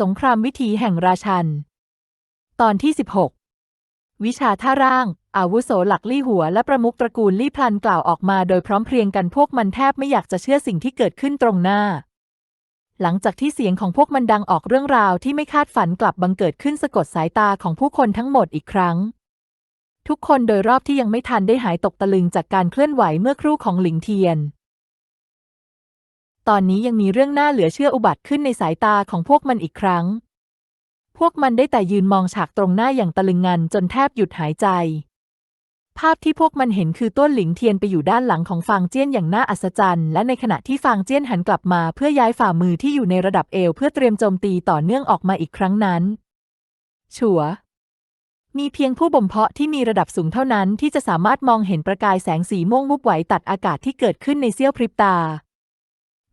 สงครามวิถีแห่งราชัน ตอนที่ 16 วิชาท่าร่าง อาวุโสหลักลี่หัวและประมุขตระกูลลี่พลันกล่าวออกมาโดยพร้อมเพรียงกันพวกมันแทบไม่อยากจะเชื่อสิ่งที่เกิดขึ้นตรงหน้า หลังจากที่เสียงของพวกมันดังออกเรื่องราวที่ไม่คาดฝันกลับบังเกิดขึ้นสะกดสายตาของผู้คนทั้งหมดอีกครั้ง ทุกคนโดยรอบที่ยังไม่ทันได้หายตกตะลึงจากการเคลื่อนไหวเมื่อครู่ของหลิงเทียน ตอนนี้ยังมีเรื่องน่าเหลือเชื่ออุบัติขึ้นในสายตาของพวกมันอีกครั้ง พวกมันได้แต่ยืนมองฉากตรงหน้าอย่างตะลึงงันจนแทบหยุดหายใจ ภาพที่พวกมันเห็นคือต้นหลิงเทียนไปอยู่ด้านหลังของฟางเจี้ยนอย่างน่าอัศจรรย์ และในขณะที่ฟางเจี้ยนหันกลับมาเพื่อย้ายฝ่ามือที่อยู่ในระดับเอวเพื่อเตรียมโจมตีต่อเนื่องออกมาอีกครั้งนั้น ชัวมีเพียงผู้บ่มเพาะที่มีระดับสูงเท่านั้นที่จะสามารถมองเห็นประกายแสงสีม่วงวุบไหวตัดอากาศที่เกิดขึ้นในเสี้ยวพริบตา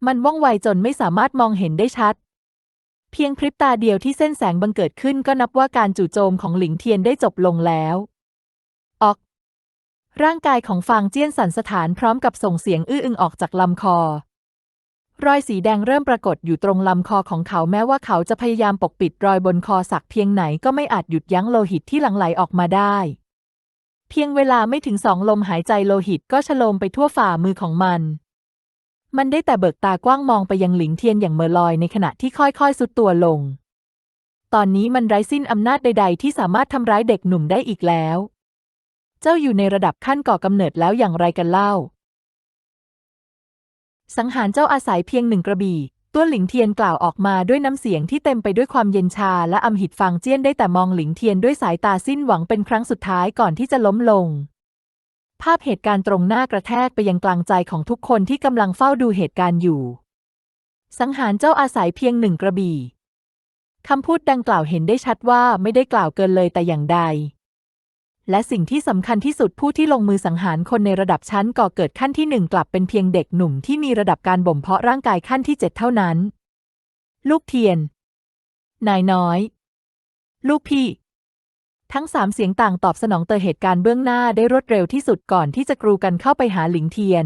มันว่องไวจนไม่สามารถมองเห็นได้ชัด เพียงพริบตาเดียวที่เส้นแสงบังเกิดขึ้นก็นับว่าการจู่โจมของหลิงเทียนได้จบลงแล้วออก ร่างกายของฟางเจี้ยนสันสถานพร้อมกับส่งเสียงอื้ออึงออกจากลำคอ รอยสีแดงเริ่มปรากฏอยู่ตรงลำคอของเขาแม้ว่าเขาจะพยายามปกปิดรอยบนคอสักเพียงไหนก็ไม่อาจหยุดยั้งโลหิตที่หลั่งไหลออกมาได้ เพียงเวลาไม่ถึงสองลมหายใจโลหิตก็ฉโลมไปทั่วฝ่ามือของมัน มันได้แต่เบิกตากว้างมองไปยังหลิงเทียนอย่างเมอลอยในขณะที่ค่อยๆสุดตัวลง ตอนนี้มันไร้สิ้นอำนาจใด ๆ ที่สามารถทำร้ายเด็กหนุ่มได้อีกแล้ว เจ้าอยู่ในระดับขั้นก่อกำเนิดแล้วอย่างไรกันเล่า สังหารเจ้าอาศัยเพียงหนึ่งกระบี่ตัวหลิงเทียนกล่าวออกมาด้วยน้ำเสียงที่เต็มไปด้วยความเย็นชาและอำหิตฟางเจี้ยนได้แต่มองหลิงเทียนด้วยสายตาสิ้นหวังเป็นครั้งสุดท้ายก่อนที่จะล้มลง ภาพเหตุการณ์ตรงหน้ากระแทกไปยังกลางใจของทุกคนที่กำลังเฝ้าดูเหตุการณ์อยู่ สังหารเจ้าอาศัยเพียงหนึ่งกระบี่คำพูดดังกล่าวเห็นได้ชัดว่าไม่ได้กล่าวเกินเลยแต่อย่างใด และสิ่งที่สำคัญที่สุดผู้ที่ลงมือสังหารคนในระดับชั้นก่อเกิดขั้นที่หนึ่งกลับเป็นเพียงเด็กหนุ่มที่มีระดับการบ่มเพาะร่างกายขั้นที่เจ็ดเท่านั้น ลูกเทียน นายน้อย ลูกพี่ ทั้งสามเสียงต่างตอบสนองเตอเหตุการณ์เบื้องหน้าได้รวดเร็วที่สุดก่อนที่จะกรูกันเข้าไปหาหลิงเทียน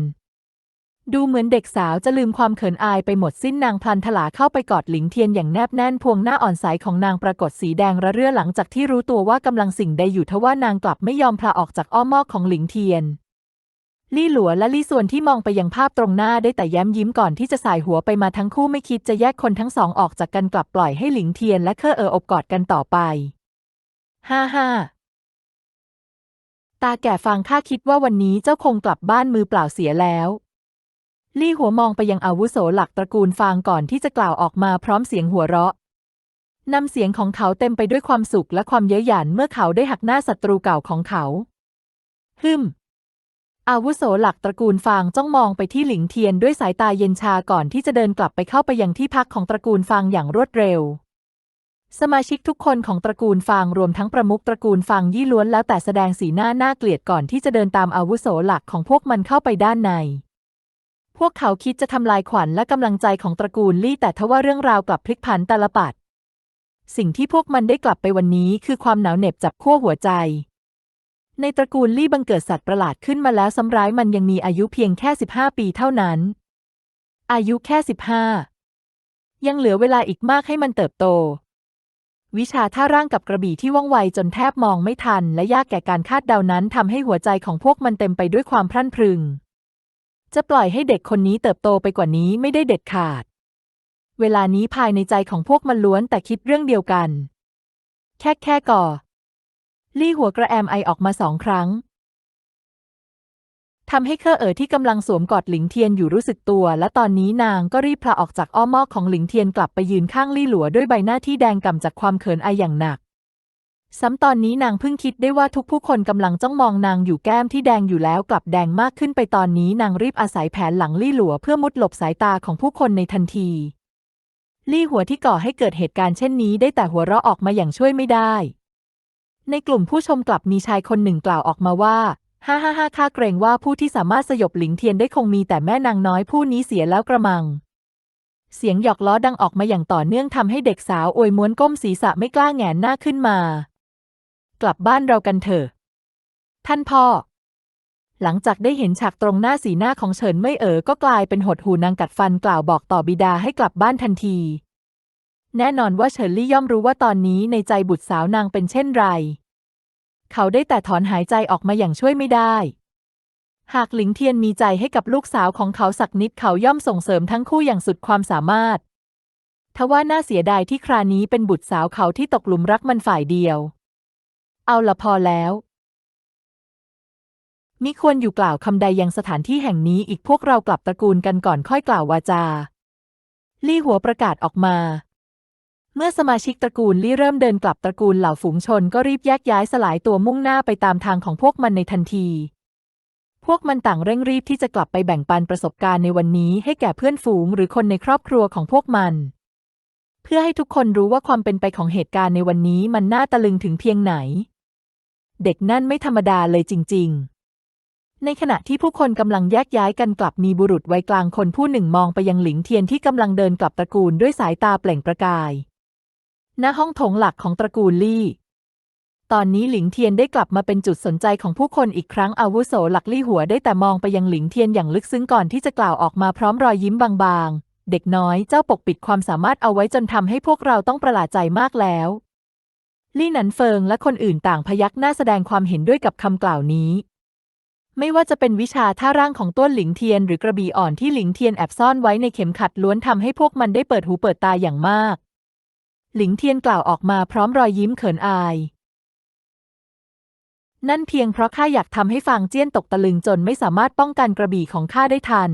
ดูเหมือนเด็กสาวจะลืมความเขินอายไปหมดสิ้นนางพลันถลาเข้าไปกอดหลิงเทียนอย่างแนบแน่นพวงหน้าอ่อนใสของนางปรากฏสีแดงระเรื่อหลังจากที่รู้ตัวว่ากำลังสิ่งใดอยู่ทว่านางกลับไม่ยอมพลาออกจากอ้อมอกของหลิงเทียนลี่หลัวและลี่ส่วนที่มองไปยังภาพตรงหน้าได้แต่แย้มยิ้มก่อนที่จะสายหัวไปมาทั้งคู่ไม่คิดจะแยกคนทั้งสองออกจากกันกลับปล่อยให้หลิงเทียนและเคอเอออบกอดกันต่อไป ฮ่าฮ่าตาแก่ฟังข้าคิดว่าวันนี้เจ้าคงกลับบ้านมือเปล่าเสียแล้ว ลี่หัวมองไปยังอาวุโสหลักตระกูลฟางก่อนที่จะกล่าวออกมาพร้อมเสียงหัวเราะนำเสียงของเขาเต็มไปด้วยความสุขและความเย้ยหยันเมื่อเขาได้หักหน้าศัตรูเก่าของเขาฮึมอาวุโสหลักตระกูลฟางจ้องมองไปที่หลิงเทียนด้วยสายตาเย็นชาก่อนที่จะเดินกลับไปเข้าไปยังที่พักของตระกูลฟางอย่างรวดเร็ว สมาชิกทุกคนของตระกูลฟางรวมทั้งประมุขตระกูลฟางยี่ล้วนแล้วแต่แสดงสีหน้าน่าเกลียดก่อนที่จะเดินตามอาวุโสหลักของพวกมันเข้าไปด้านใน พวกเขาคิดจะทำลายขวัญและกำลังใจของตระกูลลี่แต่ทว่าเรื่องราวกลับพลิกผันตาลปัด สิ่งที่พวกมันได้กลับไปวันนี้คือความหนาวเหน็บจับขั้วหัวใจ ในตระกูลลี่บังเกิดสัตว์ประหลาดขึ้นมาแล้วซ้ำร้ายมันยังมีอายุเพียงแค่ 15 ปีเท่านั้น อายุแค่ 15 ยังเหลือเวลาอีกมากให้มันเติบโต วิชาท่าร่างกับกระบี่ที่ว่องไวจนแทบมองไม่ทัน และยากแก่การคาดเดานั้นทำให้หัวใจของพวกมันเต็มไปด้วยความพรั่นพรึง จะปล่อยให้เด็กคนนี้เติบโตไปกว่านี้ไม่ได้เด็ดขาด เวลานี้ภายในใจของพวกมันล้วนแต่คิดเรื่องเดียวกัน แค่แค่ก่อ ลี่หัวกระแอมไอออกมาสองครั้ง ทำให้เคอเอ๋อที่กำลังสวมกอดหลิงเทียนอยู่รู้สึกตัว และตอนนี้นางก็รีบพลาออกจากอ้อมอกของหลิงเทียนกลับไปยืนข้างลี่หลัวด้วยใบหน้าที่แดงก่ำจากความเขินอายอย่างหนัก ซ้ำตอนนี้นางเพิ่งคิดได้ว่าทุกผู้คนกำลังจ้องมองนางอยู่แก้มที่แดงอยู่แล้วกลับแดงมากขึ้นไปตอนนี้นางรีบอาศัยแผนหลังลี่หลัวเพื่อมุดหลบสายตาของผู้คนในทันที ลี่หัวที่ก่อให้เกิดเหตุการณ์เช่นนี้ได้แต่หัวเราะออกมาอย่างช่วยไม่ได้ในกลุ่มผู้ชมกลับมีชายคนหนึ่งกล่าวออกมาว่า ฮ่าฮ่าฮ่าข้าเกรงว่าผู้ที่สามารถสยบหลิงเทียนได้คงมีแต่แม่นางน้อยผู้นี้เสียแล้วกระมัง เสียงหยอกล้อดังออกมาอย่างต่อเนื่องทำให้เด็กสาวอวยม้วนก้มศีรษะไม่กล้าแงนหน้าขึ้นมา กลับบ้านเรากันเถอะ ท่านพ่อ หลังจากได้เห็นฉากตรงหน้าสีหน้าของเฉินไม่เอ๋อก็กลายเป็นหดหูนางกัดฟันกล่าวบอกต่อบิดาให้กลับบ้านทันที แน่นอนว่าเฉินลี่ย่อมรู้ว่าตอนนี้ในใจบุตรสาวนางเป็นเช่นไร เขาได้แต่ถอนหายใจออกมาอย่างช่วยไม่ได้ หากหลิงเทียนมีใจให้กับลูกสาวของเขาสักนิดเขาย่อมส่งเสริมทั้งคู่อย่างสุดความสามารถ ทว่าน่าเสียดายที่ครานี้เป็นบุตรสาวเขาที่ตกหลุมรักมันฝ่ายเดียว เอาละพอแล้วมิควรอยู่กล่าวคำใดยังสถานที่แห่งนี้อีกพวกเรากลับตระกูลกันก่อนค่อยกล่าววาจา ลี่หัวประกาศออกมา เมื่อสมาชิกตระกูลลี่เริ่มเดินกลับตระกูลเหล่าฝูงชนก็รีบแยกย้ายสลายตัวมุ่งหน้าไปตามทางของพวกมันในทันที พวกมันต่างเร่งรีบที่จะกลับไปแบ่งปันประสบการณ์ในวันนี้ให้แก่เพื่อนฝูงหรือคนในครอบครัวของพวกมัน เพื่อให้ทุกคนรู้ว่าความเป็นไปของเหตุการณ์ในวันนี้มันน่าตะลึงถึงเพียงไหน เด็กนั่นไม่ธรรมดาเลยจริง ๆในขณะที่ผู้คนกำลังแยกย้ายกันกลับมีบุรุษวัยกลางคนผู้หนึ่งมองไปยังหลิงเทียนที่กำลังเดินกลับตระกูลด้วยสายตาเปล่งประกาย ณห้องโถงหลักของตระกูลลี่ ตอนนี้หลิงเทียนได้กลับมาเป็นจุดสนใจของผู้คนอีกครั้งอาวุโสหลักลี่หัวได้แต่มองไปยังหลิงเทียนอย่างลึกซึ้งก่อนที่จะกล่าวออกมาพร้อมรอยยิ้มบางๆ เด็กน้อยเจ้าปกปิดความสามารถเอาไว้จนทำให้พวกเราต้องประหลาดใจมากแล้ว ลี่หนันเฟิงและคนอื่นต่างพยักหน้าแสดงความเห็นด้วยกับคำกล่าวนี้ไม่ว่าจะเป็นวิชาท่าร่างของต้นหลิงเทียนหรือกระบี่อ่อนที่หลิงเทียนแอบซ่อนไว้ในเข็มขัดล้วนทำให้พวกมันได้เปิดหูเปิดตาอย่างมาก หลิงเทียนกล่าวออกมาพร้อมรอยยิ้มเขินอาย นั่นเพียงเพราะข้าอยากทำให้ฟางเจี้ยนตกตะลึงจนไม่สามารถป้องกันกระบี่ของข้าได้ทัน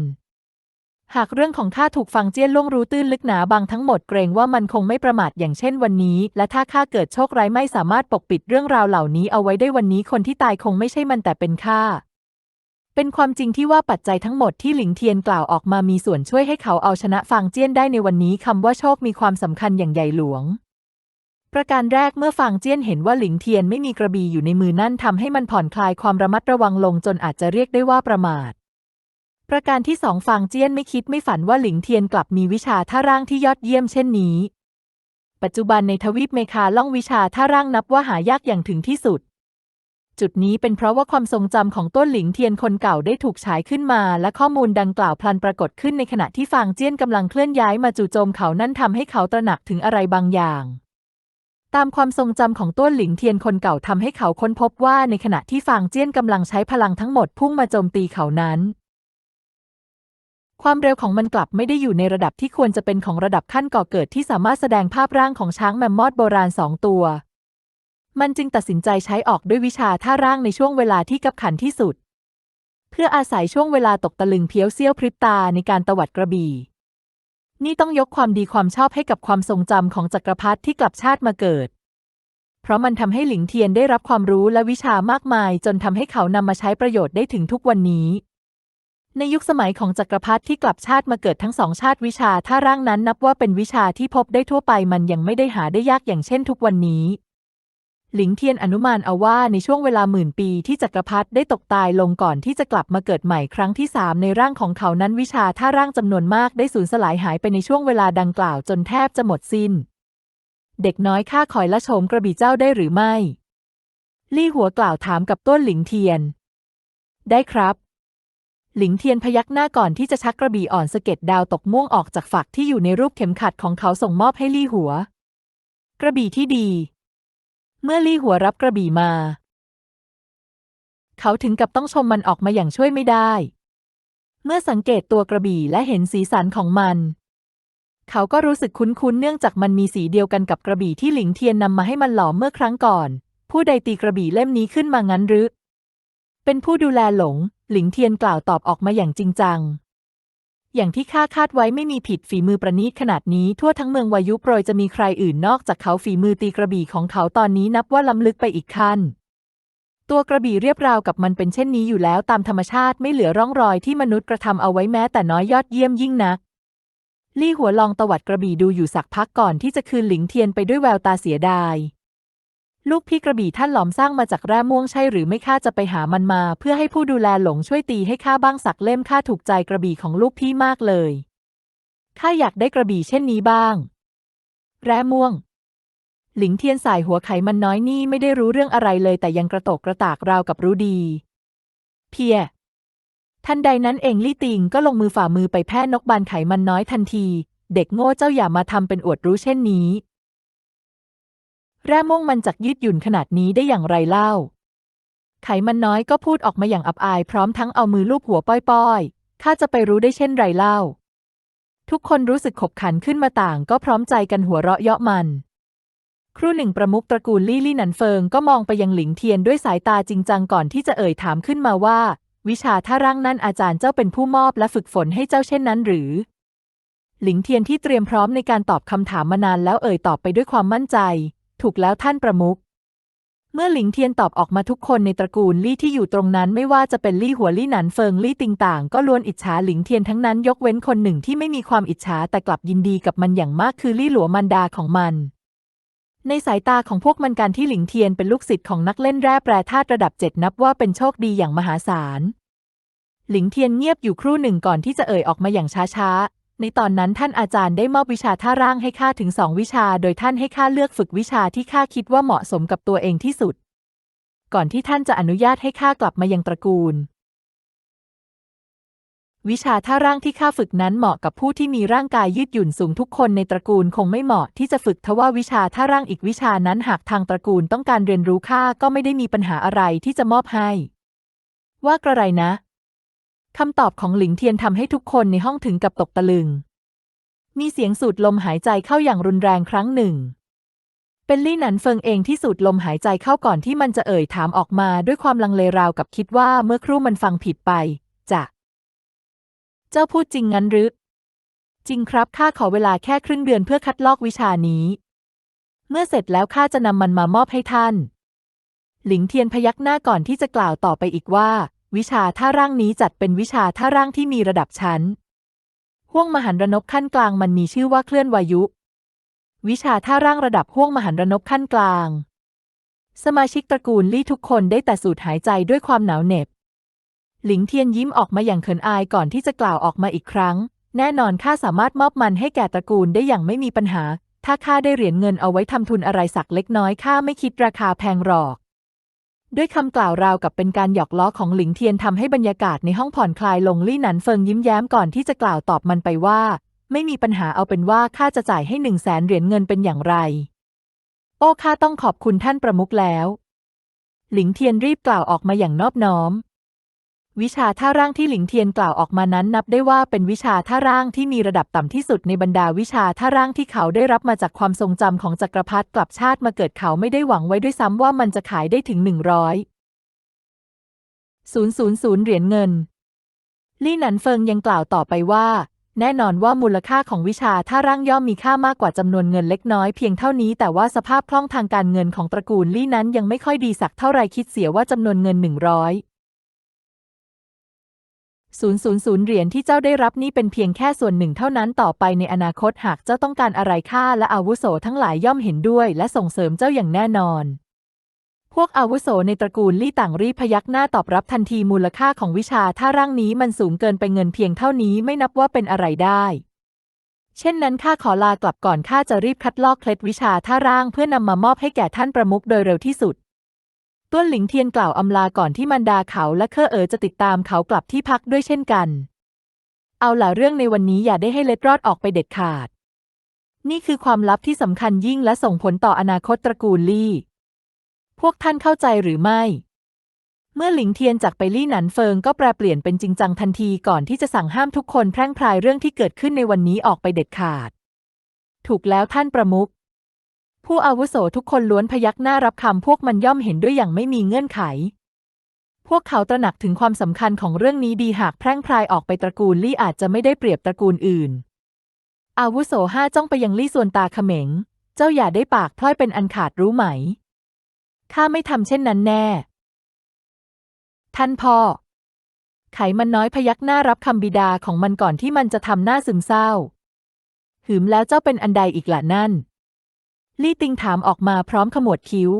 หากเรื่องของข้าถูกฟางเจี้ยนล่วงรู้ตื้นลึกหนาบางทั้งหมดเกรงว่ามันคงไม่ประมาทอย่างเช่นวันนี้ และถ้าข้าเกิดโชคร้ายไม่สามารถปกปิดเรื่องราวเหล่านี้เอาไว้ได้วันนี้คนที่ตายคงไม่ใช่มันแต่เป็นข้า เป็นความจริงที่ว่าปัจจัยทั้งหมดที่หลิงเทียนกล่าวออกมามีส่วนช่วยให้เขาเอาชนะฟางเจี้ยนได้ในวันนี้คำว่าโชคมีความสำคัญอย่างใหญ่หลวง ประการแรกเมื่อฟางเจี้ยนเห็นว่าหลิงเทียนไม่มีกระบี่อยู่ในมือนั่นทำให้มันผ่อนคลายความระมัดระวังลงจนอาจจะเรียกได้ว่าประมาท ประการที่สองฟางเจี้ยนไม่คิดไม่ฝันว่าหลิงเทียนกลับมีวิชาท่าร่างที่ยอดเยี่ยมเช่นนี้ ปัจจุบันในทวีปเมคาล่องวิชาท่าร่างนับว่าหายากอย่างถึงที่สุด จุดนี้เป็นเพราะว่าความทรงจำของต้นหลิงเทียนคนเก่าได้ถูกฉายขึ้นมา และข้อมูลดังกล่าวพลันปรากฏขึ้นในขณะที่ฟางเจี้ยนกำลังเคลื่อนย้ายมาจู่โจมเขานั่นทำให้เขาตระหนักถึงอะไรบางอย่างตามความทรงจำของต้นหลิงเทียนคนเก่าทำให้เขาค้นพบว่าในขณะที่ฟางเจี้ยนกำลังใช้พลังทั้งหมดพุ่งมาโจมตีเขานั้น ความเร็วของมันกลับไม่ได้อยู่ในระดับที่ควรจะเป็นของระดับขั้นก่อเกิดที่สามารถแสดงภาพร่างของช้างแมมมอธโบราณสองตัว มันจึงตัดสินใจใช้ออกด้วยวิชาท่าร่างในช่วงเวลาที่กับขันที่สุด เพื่ออาศัยช่วงเวลาตกตะลึงเพี้ยวเสี้ยวพริบตาในการตวัดกระบี่ นี่ต้องยกความดีความชอบให้กับความทรงจำของจักรพรรดิที่กลับชาติมาเกิด เพราะมันทำให้หลิงเทียนได้รับความรู้และวิชามากมาย จนทำให้เขานำมาใช้ประโยชน์ได้ถึงทุกวันนี้ในยุคสมัยของจักรพรรดิที่กลับชาติมาเกิดทั้งสองชาติวิชาท่าร่างนั้นนับว่าเป็นวิชาที่พบได้ทั่วไปมันยังไม่ได้หาได้ยากอย่างเช่นทุกวันนี้ หลิงเทียนอนุมานเอาว่าในช่วงเวลาหมื่นปีที่จักรพรรดิได้ตกตายลงก่อนที่จะกลับมาเกิดใหม่ครั้งที่สามในร่างของเขานั้นวิชาท่าร่างจำนวนมากได้สูญสลายหายไปในช่วงเวลาดังกล่าวจนแทบจะหมดสิ้น เด็กน้อยข้าคอยละโฉมกระบี่เจ้าได้หรือไม่ ลี่หัวกล่าวถามกับต้นหลิงเทียน ได้ครับหลิงเทียนพยักหน้าก่อนที่จะชักกระบี่อ่อนสะเก็ดดาวตกม่วงออกจากฝักที่อยู่ในรูปเข็มขัดของเขาส่งมอบให้ลี่หัว กระบี่ที่ดี เมื่อลี่หัวรับกระบี่มา เขาถึงกับต้องชมมันออกมาอย่างช่วยไม่ได้ เมื่อสังเกตตัวกระบี่และเห็นสีสันของมัน เขาก็รู้สึกคุ้นๆเนื่องจากมันมีสีเดียวกันกับกระบี่ที่หลิงเทียนนำมาให้มันหลอมเมื่อครั้งก่อน ผู้ใดตีกระบี่เล่มนี้ขึ้นมางั้นหรือ เป็นผู้ดูแลหลง หลิงเทียนกล่าวตอบออกมาอย่างจริงจัง อย่างที่ข้าคาดไว้ไม่มีผิดฝีมือประณีตขนาดนี้ ทั่วทั้งเมืองวายุโปรยจะมีใครอื่นนอกจากเขาฝีมือตีกระบี่ของเขาตอนนี้นับว่าล้ำลึกไปอีกขั้น ตัวกระบี่เรียบราวกับมันเป็นเช่นนี้อยู่แล้วตามธรรมชาติไม่เหลือร่องรอยที่มนุษย์กระทำเอาไว้แม้แต่น้อยยอดเยี่ยมยิ่งนักลี่หัวลองตวัดกระบี่ดูอยู่สักพักก่อนที่จะคืนหลิงเทียนไปด้วยแววตาเสียดาย ลูกพี่กระบี่ท่านหลอมสร้างมาจากแร่ม่วงใช่หรือไม่ข้าจะไปหามันมา เพื่อให้ผู้ดูแลหลงช่วยตีให้ข้าบ้างสักเล่มข้าถูกใจกระบี่ของลูกพี่มากเลยข้าอยากได้กระบี่เช่นนี้บ้าง แร่ม่วง หลิงเทียนสายหัวไขมันน้อยนี่ไม่ได้รู้เรื่องอะไรเลย แต่ยังกระโตกกระตากราวกับรู้ดี เพียทันใดนั้นเองลี่ติงก็ลงมือฝ่ามือไปแพร่นกบานไขมันน้อยทันที เด็กโง่เจ้าอย่ามาทำเป็นอวดรู้เช่นนี้ แร่ม่วงมันจักยืดหยุ่นขนาดนี้ได้อย่างไรเล่า ไขมันน้อยก็พูดออกมาอย่างอับอายพร้อมทั้งเอามือลูบหัวป้อยๆ ข้าจะไปรู้ได้เช่นไรเล่า ทุกคนรู้สึกขบขันขึ้นมาต่างก็พร้อมใจกันหัวเราะเยาะมัน ครู่หนึ่งประมุขตระกูลลี่ลี่หนันเฟิงก็มองไปยังหลิงเทียนด้วยสายตาจริงจังก่อนที่จะเอ่ยถามขึ้นมาว่า วิชาท่าร่างนั้นอาจารย์เจ้าเป็นผู้มอบและฝึกฝนให้เจ้าเช่นนั้นหรือหลิงเทียนที่เตรียมพร้อมในการตอบคำถามมานานแล้วเอ่ยตอบไปด้วยความมั่นใจ ถูกแล้วท่านประมุขเมื่อหลิงเทียนตอบออกมาทุกคนในตระกูลลี่ที่อยู่ตรงนั้นไม่ว่าจะเป็นลี่หัวลี่หนันเฟิงลี่ติงต่าง ก็ล้วนอิจฉาหลิงเทียนทั้งนั้นยกเว้นคนหนึ่งที่ไม่มีความอิจฉาแต่กลับยินดีกับมันอย่างมากคือลี่หลัวมันดาของมัน ในสายตาของพวกมันการที่หลิงเทียนเป็นลูกศิษย์ของนักเล่นแร่แปรธาตุระดับเจ็ดนับว่าเป็นโชคดีอย่างมหาศาลหลิงเทียนเงียบอยู่ครู่หนึ่งก่อนที่จะเอ่ยออกมาอย่างช้าๆ ในตอนนั้นท่านอาจารย์ได้มอบวิชาท่าร่างให้ข้าถึงสองวิชา โดยท่านให้ข้าเลือกฝึกวิชาที่ข้าคิดว่าเหมาะสมกับตัวเองที่สุด ก่อนที่ท่านจะอนุญาตให้ข้ากลับมายังตระกูล วิชาท่าร่างที่ข้าฝึกนั้นเหมาะกับผู้ที่มีร่างกายยืดหยุ่นสูงทุกคนในตระกูลคงไม่เหมาะที่จะฝึกทว่าวิชาท่าร่างอีกวิชานั้นหากทางตระกูลต้องการเรียนรู้ข้าก็ไม่ได้มีปัญหาอะไรที่จะมอบให้ ว่ากระไรนะ คำตอบของหลิงเทียนทำให้ทุกคนในห้องถึงกับตกตะลึง มีเสียงสูดลมหายใจเข้าอย่างรุนแรงครั้งหนึ่ง เป็นลี่หนันเฟิงเองที่สูดลมหายใจเข้าก่อนที่มันจะเอ่ยถามออกมาด้วยความลังเลราวกับคิดว่าเมื่อครู่มันฟังผิดไปจะเจ้าพูดจริงงั้นหรือ จริงครับข้าขอเวลาแค่ครึ่งเดือนเพื่อคัดลอกวิชานี้ เมื่อเสร็จแล้วข้าจะนำมันมามอบให้ท่าน หลิงเทียนพยักหน้าก่อนที่จะกล่าวต่อไปอีกว่า วิชาท่าร่างนี้จัดเป็นวิชาท่าร่างที่มีระดับชั้น ห้วงมหันรนบขั้นกลางมันมีชื่อว่าเคลื่อนวายุ วิชาท่าร่างระดับห้วงมหันรนบขั้นกลาง สมาชิกตระกูลลี่ทุกคนได้แต่สูดหายใจด้วยความหนาวเหน็บ หลิงเทียนยิ้มออกมาอย่างเขินอายก่อนที่จะกล่าวออกมาอีกครั้ง แน่นอนข้าสามารถมอบมันให้แก่ตระกูลได้อย่างไม่มีปัญหา ถ้าข้าได้เหรียญเงินเอาไว้ทำทุนอะไรสักเล็กน้อยข้าไม่คิดราคาแพงหรอก ด้วยคำกล่าวราวกับเป็นการหยอกล้อของหลิงเทียนทำให้บรรยากาศในห้องผ่อนคลายลงลี่หนันเฟิงยิ้มแย้มก่อนที่จะกล่าวตอบมันไปว่า ไม่มีปัญหาเอาเป็นว่าข้าจะจ่ายให้หนึ่งแสนเหรียญเงินเป็นอย่างไร โอ้ข้าต้องขอบคุณท่านประมุขแล้ว หลิงเทียนรีบกล่าวออกมาอย่างนอบน้อม วิชาท่าร่างที่หลิงเทียนกล่าวออกมานั้นนับได้ว่าเป็นวิชาท่าร่างที่มีระดับต่ำที่สุดในบรรดาวิชาท่าร่างที่เขาได้รับมาจากความทรงจำของจักรพรรดิกลับชาติมาเกิดเขาไม่ได้หวังไว้ด้วยซ้ำว่ามันจะขายได้ถึงหนึ่งร้อยศูนย์ศูนย์ศูนย์เหรียญเงิน ลี่หนันเฟิงยังกล่าวต่อไปว่า แน่นอนว่ามูลค่าของวิชาท่าร่างย่อมมีค่ามากกว่าจำนวนเงินเล็กน้อยเพียงเท่านี้แต่ว่าสภาพคล่องทางการเงินของตระกูลลี่นั้นยังไม่ค่อยดีสักเท่าไรคิดเสียว่าจำนวนเงินหนึ่งร้อย ศูนย์ศูนย์ศูนย์เหรียญที่เจ้าได้รับนี่เป็นเพียงแค่ส่วนหนึ่งเท่านั้นต่อไปในอนาคตหากเจ้าต้องการอะไรค่าและอาวุโสทั้งหลายย่อมเห็นด้วยและส่งเสริมเจ้าอย่างแน่นอน พวกอาวุโสในตระกูลลี่ต่างรีพยักหน้าตอบรับทันทีมูลค่าของวิชาถ้าร่างนี้มันสูงเกินไปเงินเพียงเท่านี้ไม่นับว่าเป็นอะไรได้ เช่นนั้นข้าขอลากลับก่อนข้าจะรีบคัดลอกเคล็ดวิชาท่าร่างเพื่อนำมามอบให้แก่ท่านประมุขโดยเร็วที่สุด ต้วนหลิงเทียนกล่าวอำลาก่อนที่มันดาเขาและเคอเอ๋อจะติดตามเขากลับที่พักด้วยเช่นกัน เอาล่ะเรื่องในวันนี้อย่าได้ให้เล็ดรอดออกไปเด็ดขาด นี่คือความลับที่สำคัญยิ่งและส่งผลต่ออนาคตตระกูลลี่ พวกท่านเข้าใจหรือไม่ เมื่อหลิงเทียนจากไปลี่หนันเฟิงก็แปลเปลี่ยนเป็นจริงจังทันทีก่อนที่จะสั่งห้ามทุกคนแพร่งพรายเรื่องที่เกิดขึ้นในวันนี้ออกไปเด็ดขาด ถูกแล้วท่านประมุข ผู้อาวุโสทุกคนล้วนพยักหน้ารับคำพวกมันย่อมเห็นด้วยอย่างไม่มีเงื่อนไข พวกเขาตระหนักถึงความสำคัญของเรื่องนี้ดีหากแพร่งพรายออกไปตระกูลลี่อาจจะไม่ได้เปรียบตระกูลอื่น อาวุโสห้าจ้องไปยังลี่ส่วนตาเขม็ง เจ้าอย่าได้ปากพล่อยเป็นอันขาดรู้ไหม ข้าไม่ทำเช่นนั้นแน่ ท่านพ่อ ไขมันน้อยพยักหน้ารับคำบิดาของมันก่อนที่มันจะทำหน้าซึมเศร้า หืมแล้วเจ้าเป็นอันใดอีกล่ะนั่น ลี่ติงถามออกมาพร้อมขมวดคิ้ว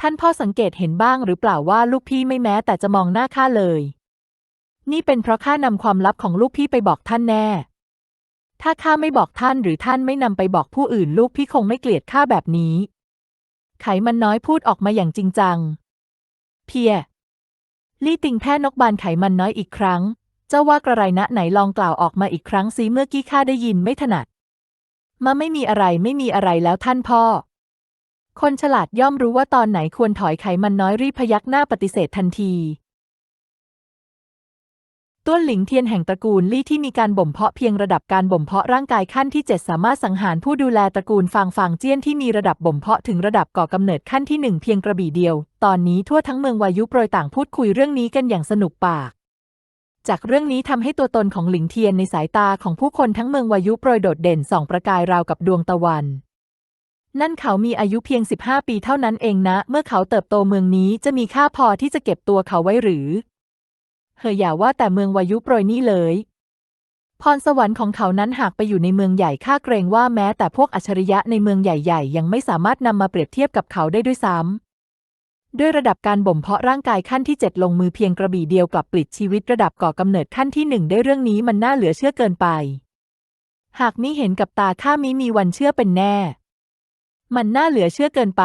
ท่านพ่อสังเกตเห็นบ้างหรือเปล่าว่าลูกพี่ไม่แม้แต่จะมองหน้าข้าเลย นี่เป็นเพราะข้านำความลับของลูกพี่ไปบอกท่านแน่ ถ้าข้าไม่บอกท่านหรือท่านไม่นำไปบอกผู้อื่นลูกพี่คงไม่เกลียดข้าแบบนี้ ไขมันน้อยพูดออกมาอย่างจริงจัง เพีย ลี่ติงแพ้นกบานไขมันน้อยอีกครั้ง เจ้าว่ากระไรนะไหนลองกล่าวออกมาอีกครั้งซิเมื่อกี้ข้าได้ยินไม่ถนัด มาไม่มีอะไรไม่มีอะไรแล้วท่านพ่อ คนฉลาดย่อมรู้ว่าตอนไหนควรถอยไขมันน้อยรีพยักหน้าปฏิเสธทันทีต้วนหลิงเทียนแห่งตระกูลลี่ที่มีการบ่มเพาะเพียงระดับการบ่มเพาะร่างกายขั้นที่ 7 สามารถสังหารผู้ดูแลตระกูลฟางฟางเจี้ยนที่มีระดับบ่มเพาะถึงระดับก่อกำเนิดขั้นที่หนึ่งเพียงกระบี่เดียว ตอนนี้ทั่วทั้งเมืองวายุโปรยต่างพูดคุยเรื่องนี้กันอย่างสนุกปาก จากเรื่องนี้ทำให้ตัวตนของหลิงเทียนในสายตาของผู้คนทั้งเมืองวายุโปรยโดดเด่นส่องประกายราวกับดวงตะวัน นั่นเขามีอายุเพียง 15 ปีเท่านั้นเองนะ เมื่อเขาเติบโตเมืองนี้จะมีค่าพอที่จะเก็บตัวเขาไว้หรือเฮยอย่าว่าแต่เมืองวายุโปรยนี่เลย พรสวรรค์ของเขานั้นหากไปอยู่ในเมืองใหญ่ข้าเกรงว่าแม้แต่พวกอัจฉริยะในเมืองใหญ่ ๆ ยังไม่สามารถนำมาเปรียบเทียบกับเขาได้ด้วยซ้ำ ด้วยระดับการบ่มเพาะร่างกายขั้นที่ 7 ลงมือเพียงกระบี่เดียวกลับปลิดชีวิตระดับก่อกำเนิดขั้นที่หนึ่งได้เรื่องนี้มันน่าเหลือเชื่อเกินไป หากมิเห็นกับตาข้ามิมีวันเชื่อเป็นแน่ มันน่าเหลือเชื่อเกินไป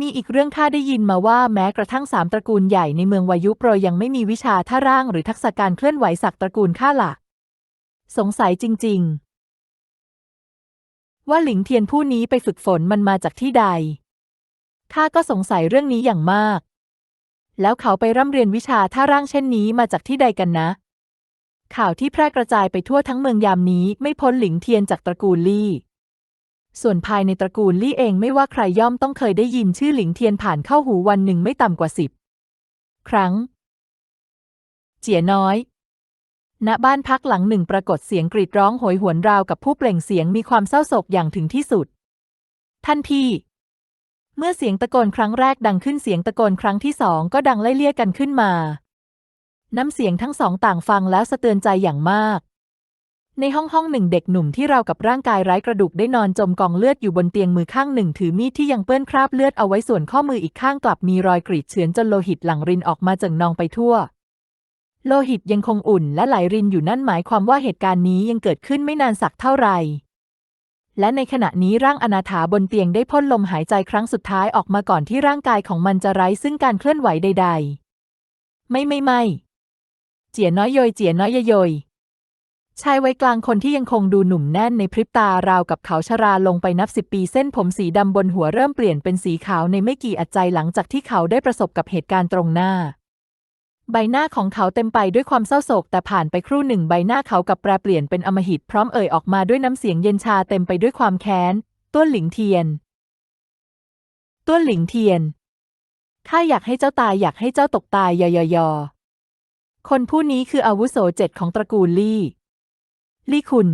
มีอีกเรื่องข้าได้ยินมาว่าแม้กระทั่งสามตระกูลใหญ่ในเมืองวายุโปรยยังไม่มีวิชาท่าร่างหรือทักษะการเคลื่อนไหวสักตระกูลข้าหลัก สงสัยจริง ๆ ว่าหลิงเทียนผู้นี้ไปฝึกฝนมันมาจากที่ใด ข้าก็สงสัยเรื่องนี้อย่างมาก แล้วเขาไปร่ำเรียนวิชาท่าร่างเช่นนี้มาจากที่ใดกันนะ ข่าวที่แพร่กระจายไปทั่วทั้งเมืองยามนี้ไม่พ้นหลิงเทียนจากตระกูลลี่ ส่วนภายในตระกูลลี่เองไม่ว่าใครย่อมต้องเคยได้ยินชื่อหลิงเทียนผ่านเข้าหูวันหนึ่งไม่ต่ำกว่าสิบครั้ง เจี๋ยน้อย ณ บ้านพักหลังหนึ่งปรากฏเสียงกรีดร้องโหยหวนราวกับผู้เปล่งเสียงมีความเศร้าโศกอย่างถึงที่สุด ท่านพี่ เมื่อเสียงตะโกนครั้งแรกดังขึ้นเสียงตะโกนครั้งที่สองก็ดังไล่เลี่ยกันขึ้นมา น้ำเสียงทั้งสองต่างฟังแล้วสะเตือนใจอย่างมาก ในห้องห้องหนึ่งเด็กหนุ่มที่เรากับร่างกายไร้กระดูกได้นอนจมกองเลือดอยู่บนเตียงมือข้างหนึ่งถือมีดที่ยังเปื้อนคราบเลือดเอาไว้ส่วนข้อมืออีกข้างกลับมีรอยกรีดเฉือนจนโลหิตหลั่งรินออกมาเจิ่งนองไปทั่ว โลหิตยังคงอุ่นและไหลรินอยู่นั่นหมายความว่าเหตุการณ์นี้ยังเกิดขึ้นไม่นานสักเท่าไหร่ และในขณะนี้ร่างอนาถาบนเตียงได้พ่นลมหายใจครั้งสุดท้ายออกมาก่อนที่ร่างกายของมันจะไร้ซึ่งการเคลื่อนไหวใด ๆ ไม่ไม่ไม่ เจี๋ยน้อยโยยเจี๋ยน้อยยโยยชายวัยกลางคนที่ยังคงดูหนุ่มแน่นในพริบตาราวกับเขาชราลงไปนับสิบปีเส้นผมสีดำบนหัวเริ่มเปลี่ยนเป็นสีขาวในไม่กี่อัจใจหลังจากที่เขาได้ประสบกับเหตุการณ์ตรงหน้า ใบหน้าของเขาเต็มไปด้วยความเศร้าโศก แต่ผ่านไปครู่หนึ่งใบหน้าเขากับแปรเปลี่ยนเป็นอมหิตพร้อมเอ่ยออกมาด้วยน้ำเสียงเย็นชาเต็มไปด้วยความแค้น ต้วนหลิงเทียน ต้วนหลิงเทียน ข้าอยากให้เจ้าตายอยากให้เจ้าตกตายยอยอยอคนผู้นี้คืออาวุโสเจ็ดของตระกูลลี่ ลี่คุณ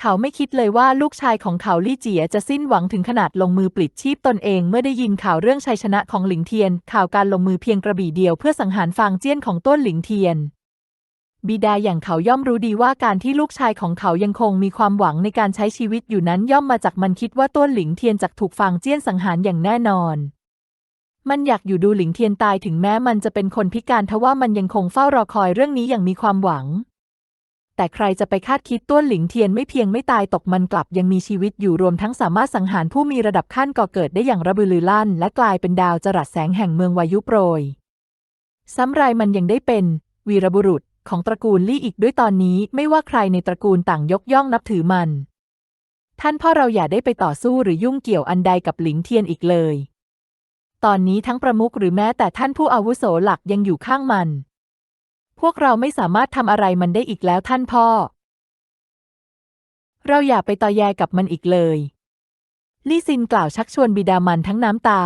เขาไม่คิดเลยว่าลูกชายของเขาลี่เจียจะสิ้นหวังถึงขนาดลงมือปลิดชีพตนเองเมื่อได้ยินข่าวเรื่องชัยชนะของหลิงเทียน ข่าวการลงมือเพียงกระบี่เดียวเพื่อสังหารฟางเจี้ยนของต้นหลิงเทียน บิดาอย่างเขาย่อมรู้ดีว่าการที่ลูกชายของเขายังคงมีความหวังในการใช้ชีวิตอยู่นั้นย่อมมาจากมันคิดว่าต้นหลิงเทียนจะถูกฟางเจี้ยนสังหารอย่างแน่นอนมันอยากอยู่ดูหลิงเทียนตายถึงแม้มันจะเป็นคนพิการทว่ามันยังคงเฝ้ารอคอยเรื่องนี้อย่างมีความหวัง แต่ใครจะไปคาดคิดต้วนหลิงเทียนไม่เพียงไม่ตายตกมันกลับยังมีชีวิตอยู่รวมทั้งสามารถสังหารผู้มีระดับขั้นก่อเกิดได้อย่างระบือลือลั่น และกลายเป็นดาวจรัสแสงแห่งเมืองวายุโปรย ซ้ำไรมันยังได้เป็น วีรบุรุษของตระกูลลี่อีกด้วยตอนนี้ไม่ว่าใครในตระกูลต่างยกย่องนับถือมัน ท่านพ่อเราอย่าได้ไปต่อสู้หรือยุ่งเกี่ยวอันใดกับหลิงเทียนอีกเลย ตอนนี้ทั้งประมุขหรือแม้แต่ท่านผู้อาวุโสหลักยังอยู่ข้างมัน พวกเราไม่สามารถทำอะไรมันได้อีกแล้วท่านพ่อ เราอย่าไปต่อแยกับมันอีกเลย ลี่ซินกล่าวชักชวนบิดามันทั้งน้ำตา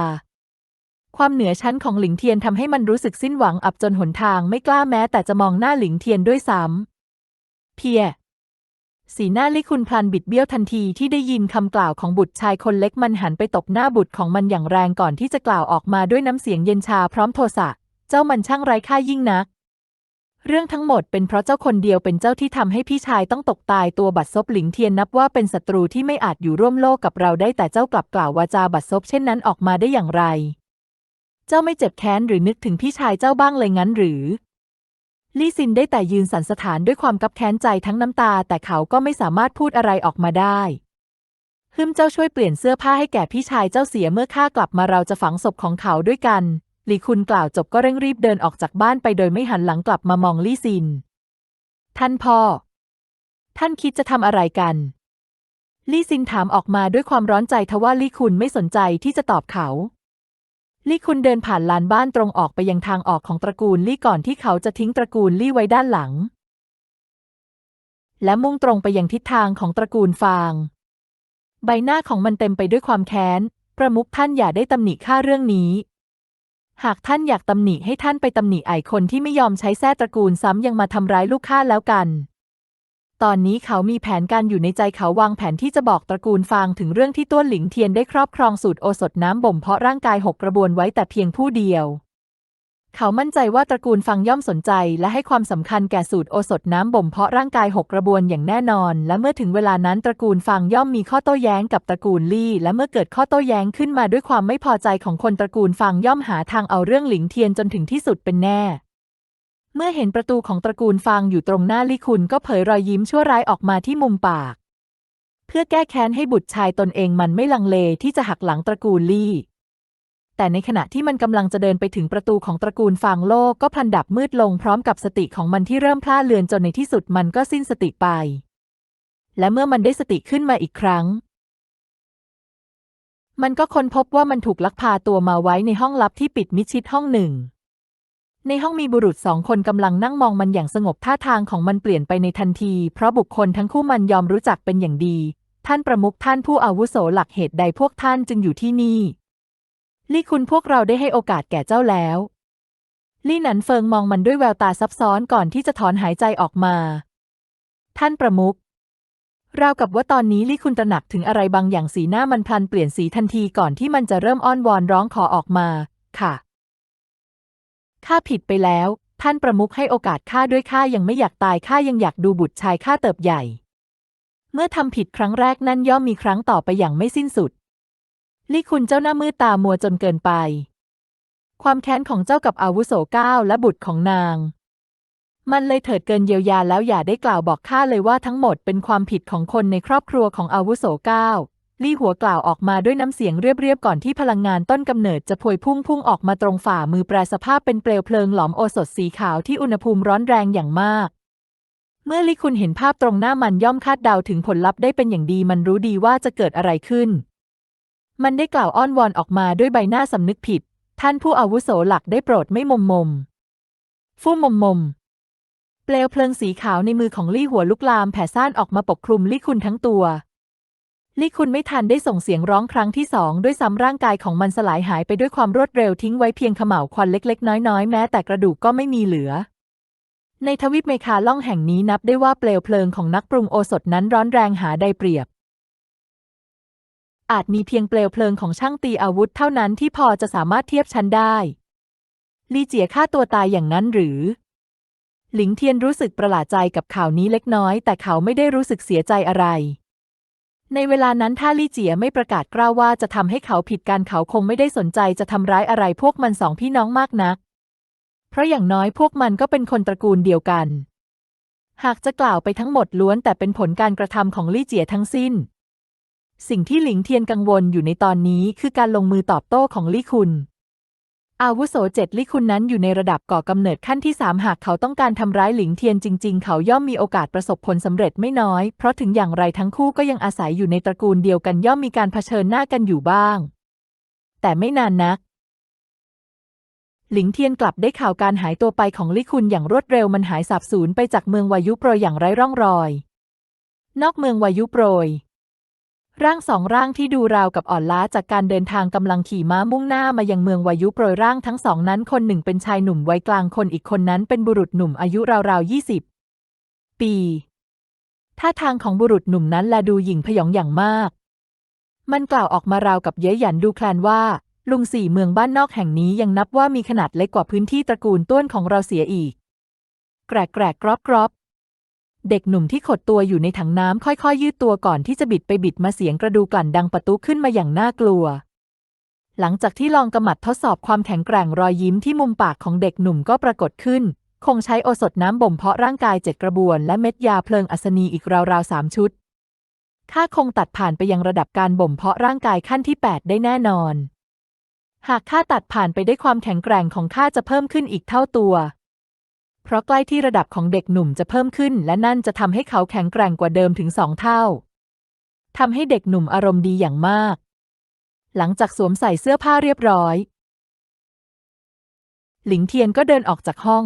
ความเหนือชั้นของหลิงเทียนทำให้มันรู้สึกสิ้นหวังอับจนหนทางไม่กล้าแม้แต่จะมองหน้าหลิงเทียนด้วยซ้ำเพีย สีหน้าลี่คุณพลันบิดเบี้ยวทันทีที่ได้ยินคำกล่าวของบุตรชายคนเล็กมันหันไปตบหน้าบุตรของมันอย่างแรงก่อนที่จะกล่าวออกมาด้วยน้ำเสียงเย็นชาพร้อมโทสะ เจ้ามันช่างไร้ค่ายิ่งนัก เรื่องทั้งหมดเป็นเพราะเจ้าคนเดียวเป็นเจ้าที่ทำให้พี่ชายต้องตกตายตัวบัดซบหลิงเทียนนับว่าเป็นศัตรูที่ไม่อาจอยู่ร่วมโลกกับเราได้แต่เจ้ากลับกล่าววาจาบัดซบเช่นนั้นออกมาได้อย่างไร เจ้าไม่เจ็บแค้นหรือนึกถึงพี่ชายเจ้าบ้างเลยงั้นหรือลี่ซินได้แต่ยืนสันสถานด้วยความกับแค้นใจทั้งน้ำตา แต่เขาก็ไม่สามารถพูดอะไรออกมาได้ฮึมเจ้าช่วยเปลี่ยนเสื้อผ้าให้แก่พี่ชายเจ้าเสียเมื่อข้ากลับมาเราจะฝังศพของเขาด้วยกัน ลีคุณกล่าวจบก็เร่งรีบเดินออกจากบ้านไปโดยไม่หันหลังกลับมามองลี่ซิน ท่านพ่อ ท่านคิดจะทำอะไรกัน ลี่ซินถามออกมาด้วยความร้อนใจทว่าลี่คุณไม่สนใจที่จะตอบเขาลี่คุณเดินผ่านลานบ้านตรงออกไปยังทางออกของตระกูลลี่ก่อนที่เขาจะทิ้งตระกูลลี่ไว้ด้านหลัง และมุ่งตรงไปยังทิศทางของตระกูลฟาง ใบหน้าของมันเต็มไปด้วยความแค้น ประมุขท่านอย่าได้ตำหนิข้าเรื่องนี้ หากท่านอยากตำหนิให้ท่านไปตำหนิไอคนที่ไม่ยอมใช้แท้ตระกูลซ้ำยังมาทำร้ายลูกข้าแล้วกัน ตอนนี้เขามีแผนการอยู่ในใจเขาวางแผนที่จะบอกตระกูลฟางถึงเรื่องที่ต้วนหลิงเทียนได้ครอบครองสูตรโอสถน้ำบ่มเพาะร่างกายหกกระบวนไว้แต่เพียงผู้เดียว เขามั่นใจว่าตระกูลฟังย่อมสนใจ และให้ความสำคัญแก่สูตรโอสถน้ำบ่มเพาะร่างกายหกกระบวนอย่างแน่นอน และเมื่อถึงเวลานั้นตระกูลฟังย่อมมีข้อโต้แย้งกับตระกูลลี่ และเมื่อเกิดข้อโต้แย้งขึ้นมาด้วยความไม่พอใจของคนตระกูลฟังย่อมหาทางเอาเรื่องหลิงเทียนจนถึงที่สุดเป็นแน่ เมื่อเห็นประตูของตระกูลฟางอยู่ตรงหน้าลี่คุณก็เผยรอยยิ้มชั่วร้ายออกมาที่มุมปาก เพื่อแก้แค้นให้บุตรชายตนเองมันไม่ลังเลที่จะหักหลังตระกูลลี่ แต่ในขณะที่มันกำลังจะเดินไปถึงประตูของตระกูลฟางโลกก็พลันดับมืดลงพร้อมกับสติของมันที่เริ่มพล่าเลือนจนในที่สุดมันก็สิ้นสติไป และเมื่อมันได้สติขึ้นมาอีกครั้ง มันก็ค้นพบว่ามันถูกลักพาตัวมาไว้ในห้องลับที่ปิดมิดชิดห้องหนึ่ง ในห้องมีบุรุษสองคนกำลังนั่งมองมันอย่างสงบท่าทางของมันเปลี่ยนไปในทันที เพราะบุคคลทั้งคู่มันยอมรู้จักเป็นอย่างดี ท่านประมุขท่านผู้อาวุโสหลักเหตุใดพวกท่านจึงอยู่ที่นี่ ลี่คุณพวกเราได้ให้โอกาสแก่เจ้าแล้ว ลี่หนันเฟิงมองมันด้วยแววตาซับซ้อนก่อนที่จะถอนหายใจออกมา ท่านประมุขราวกับว่าตอนนี้ลี่คุณตระหนักถึงอะไรบางอย่างสีหน้ามันพลันเปลี่ยนสีทันทีก่อนที่มันจะเริ่มอ้อนวอนร้องขอออกมา ค่ะ ข้าผิดไปแล้ว ท่านประมุขให้โอกาสข้าด้วยข้ายังไม่อยากตายข้ายังอยากดูบุตรชายข้าเติบใหญ่ เมื่อทำผิดครั้งแรกนั่นย่อมมีครั้งต่อไปอย่างไม่สิ้นสุด ลี่คุณเจ้าหน้ามืดตามัวจนเกินไป ความแค้นของเจ้ากับอาวุโสก้าวและบุตรของนาง มันเลยเถิดเกินเยียวยาแล้วอย่าได้กล่าวบอกข้าเลยว่าทั้งหมดเป็นความผิดของคนในครอบครัวของอาวุโสก้าวลี่หัวกล่าวออกมาด้วยน้ำเสียงเรียบๆก่อนที่พลังงานต้นกำเนิดจะพวยพุ่งพุ่งออกมาตรงฝ่ามือแปรสภาพเป็นเปลวเพลิงหลอมโอสถสีขาวที่อุณหภูมิร้อนแรงอย่างมาก เมื่อลิคุณเห็นภาพตรงหน้ามันย่อมคาดเดาถึงผลลัพธ์ได้เป็นอย่างดีมันรู้ดีว่าจะเกิดอะไรขึ้น มันได้กล่าวอ้อนวอนออกมาด้วยใบหน้าสำนึกผิด ท่านผู้อาวุโสหลักได้โปรดไม่มมมม ฟู่มมมม เปลวเพลิงสีขาวในมือของลี่หัวลุกลามแผ่ซ่านออกมาปกคลุมลี่คุณทั้งตัว ลี่คุณไม่ทันได้ส่งเสียงร้องครั้งที่สองด้วยซ้ำร่างกายของมันสลายหายไปด้วยความรวดเร็วทิ้งไว้เพียงขม่าวควันเล็กๆ น้อยๆ แม้แต่กระดูกก็ไม่มีเหลือในทวิปเมคาล่องแห่งนี้นับได้ว่าเปลวเพลิงของนักปรุงโอสถนั้นร้อนแรงหาได้เปรียบ อาจมีเพียงเปลวเพลิงของช่างตีอาวุธเท่านั้นที่พอจะสามารถเทียบชั้นได้ ลี่เจียฆ่าตัวตายอย่างนั้นหรือ หลิงเทียนรู้สึกประหลาดใจกับข่าวนี้เล็กน้อย แต่เขาไม่ได้รู้สึกเสียใจอะไร ในเวลานั้นถ้าลี่เจียไม่ประกาศกล้าวว่าจะทำให้เขาผิดการเขาคงไม่ได้สนใจจะทำร้ายอะไรพวกมันสองพี่น้องมากนัก เพราะอย่างน้อยพวกมันก็เป็นคนตระกูลเดียวกัน หากจะกล่าวไปทั้งหมดล้วนแต่เป็นผลการกระทำของลี่เจียทั้งสิ้น สิ่งที่หลิงเทียนกังวลอยู่ในตอนนี้คือการลงมือตอบโต้ของลี่คุณ อาวุโสเจ็ดลี่คุณนั้นอยู่ในระดับก่อกำเนิดขั้นที่สามหากเขาต้องการทำร้ายหลิงเทียนจริง ๆ เขาย่อมมีโอกาสประสบผลสำเร็จไม่น้อย เพราะถึงอย่างไรทั้งคู่ก็ยังอาศัยอยู่ในตระกูลเดียวกันย่อมมีการเผชิญหน้ากันอยู่บ้าง แต่ไม่นานนักหลิงเทียนกลับได้ข่าวการหายตัวไปของลี่คุณอย่างรวดเร็วมันหายสาบสูญไปจากเมืองวายุโปรยอย่างไร้ร่องรอย นอกเมืองวายุโปรย ร่างสองร่างที่ดูราวกับอ่อนล้าจากการเดินทางกำลังขี่ม้ามุ่งหน้ามายังเมืองวายุโปรยร่างทั้งสองนั้นคนหนึ่งเป็นชายหนุ่มวัยกลางคนอีกคนนั้นเป็นบุรุษหนุ่มอายุราวๆยี่สิบปีท่าทางของบุรุษหนุ่มนั้นแลดูหยิ่งพยองอย่างมาก มันกล่าวออกมาราวกับเย้ยหยันดูแคลนว่า ลุงสี่เมืองบ้านนอกแห่งนี้ยังนับว่ามีขนาดเล็กกว่าพื้นที่ตระกูลต้วนของเราเสียอีก แกรกแกรกกรอบกรอบ เด็กหนุ่มที่ขดตัวอยู่ในถังน้ำค่อยๆ ยืดตัวก่อนที่จะบิดไปบิดมาเสียงกระดูกลั่นดังประตูขึ้นมาอย่างน่ากลัว หลังจากที่ลองกำมัดทดสอบความแข็งแกร่งรอยยิ้มที่มุมปากของเด็กหนุ่มก็ปรากฏขึ้น คงใช้โอสถน้ำบ่มเพาะร่างกายเจ็ดกระบวน และเม็ดยาเพลิงอัศนีอีกราวๆสามชุดข้าคงตัดผ่านไปยังระดับการบ่มเพาะร่างกายขั้นที่ 8 ได้แน่นอน หากข้าตัดผ่านไปได้ความแข็งแกร่งของข้าจะเพิ่มขึ้นอีกเท่าตัว เพราะใกล้ที่ระดับของเด็กหนุ่มจะเพิ่มขึ้น และนั่นจะทำให้เขาแข็งแกร่งกว่าเดิมถึงสองเท่าทำให้เด็กหนุ่มอารมณ์ดีอย่างมาก หลังจากสวมใส่เสื้อผ้าเรียบร้อย หลิงเทียนก็เดินออกจากห้อง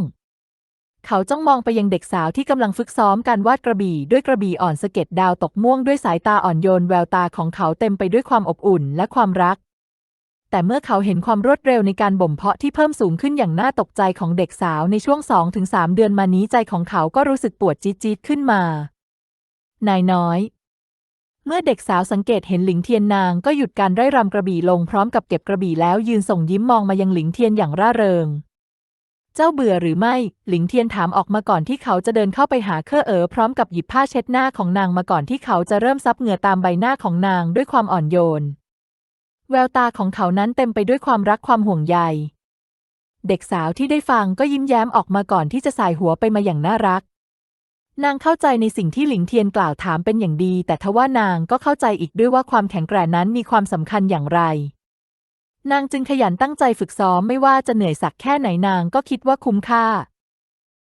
เขาจ้องมองไปยังเด็กสาวที่กำลังฝึกซ้อมการวาดกระบี่ด้วยกระบี่อ่อนสะเก็ดดาวตกม่วงด้วยสายตาอ่อนโยนแววตาของเขาเต็มไปด้วยความอบอุ่นและความรัก แต่เมื่อเขาเห็นความรวดเร็วในการบ่มเพาะที่เพิ่มสูงขึ้นอย่างน่าตกใจของเด็กสาวในช่วง 2-3 เดือนมานี้ใจของเขาก็รู้สึกปวดจี๊ดๆขึ้นมา นายน้อย เมื่อเด็กสาวสังเกตเห็นหลิงเทียนนางก็หยุดการไร่รำกระบี่ลงพร้อมกับเก็บกระบี่แล้วยืนส่งยิ้มมองมายังหลิงเทียนอย่างร่าเริงเจ้าเบื่อหรือไม่ หลิงเทียนถามออกมาก่อนที่เขาจะเดินเข้าไปหาเคอเอ๋อพร้อมกับหยิบผ้าเช็ดหน้าของนางมาก่อนที่เขาจะเริ่มซับเหงื่อตามใบหน้าของนางด้วยความอ่อนโยน แววตาของเขานั้นเต็มไปด้วยความรักความห่วงใย เด็กสาวที่ได้ฟังก็ยิ้มแย้มออกมาก่อนที่จะสายหัวไปมาอย่างน่ารัก นางเข้าใจในสิ่งที่หลิงเทียนกล่าวถามเป็นอย่างดี แต่ทว่านางก็เข้าใจอีกด้วยว่าความแข็งแกร่งนั้นมีความสำคัญอย่างไร นางจึงขยันตั้งใจฝึกซ้อมไม่ว่าจะเหนื่อยสักแค่ไหนนางก็คิดว่าคุ้มค่า